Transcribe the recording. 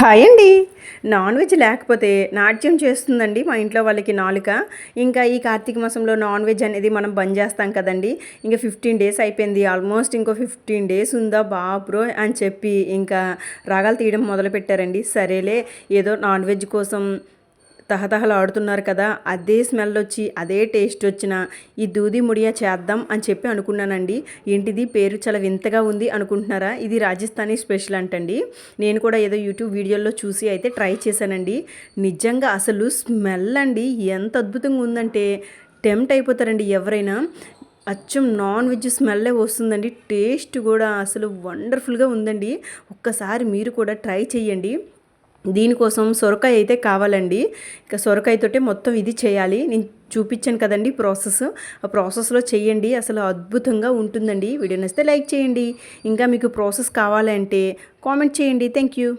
Hi అండి. Non veg లేకపోతే నాట్యం చేస్తుందండి మా ఇంట్లో వాళ్ళకి నాలుక. ఇంకా ఈ కార్తీక మాసంలో నాన్ వెజ్ అనేది మనం బంద్ చేస్తాం కదండి. ఇంకా ఫిఫ్టీన్ డేస్ అయిపోయింది. ఆల్మోస్ట్ ఇంకో ఫిఫ్టీన్ డేస్ ఉందా బాబ్రో అని చెప్పి ఇంకా రాగాలు తీయడం మొదలు పెట్టారండి సరేలే ఏదో నాన్ వెజ్ కోసం తహతహలాడుతున్నారు కదా అదే స్మెల్ వచ్చి అదే టేస్ట్ వచ్చిన ఈ దూది ముడియా చేద్దాం అని చెప్పి అనుకున్నానండి. ఏంటిది? పేరు చాలా వింతగా ఉంది అనుకుంటున్నారా? ఇది రాజస్థానీ స్పెషల్ అంటండి. నేను కూడా ఏదో యూట్యూబ్ వీడియోలో చూసి అయితే ట్రై చేశానండి. నిజంగా అసలు స్మెల్ అండి ఎంత అద్భుతంగా ఉందంటే టెంప్ట్ అయిపోతారండి ఎవరైనా. అచ్చం నాన్ వెజ్ స్మెల్లే వస్తుందండి. టేస్ట్ కూడా అసలు వండర్ఫుల్గా ఉందండి. ఒక్కసారి మీరు కూడా ట్రై చేయండి దీనికోసం సొరకాయ అయితే కావాలండి. ఇక సొరకాయతోటే మొత్తం ఇది చేయాలి. నేను చూపించాను కదండి ప్రాసెస్. ఆ ప్రాసెస్లో చేయండి. అసలు అద్భుతంగా ఉంటుందండి. వీడియో నచ్చితే లైక్ చేయండి. ఇంకా మీకు ప్రాసెస్ కావాలంటే కామెంట్ చేయండి. Thank you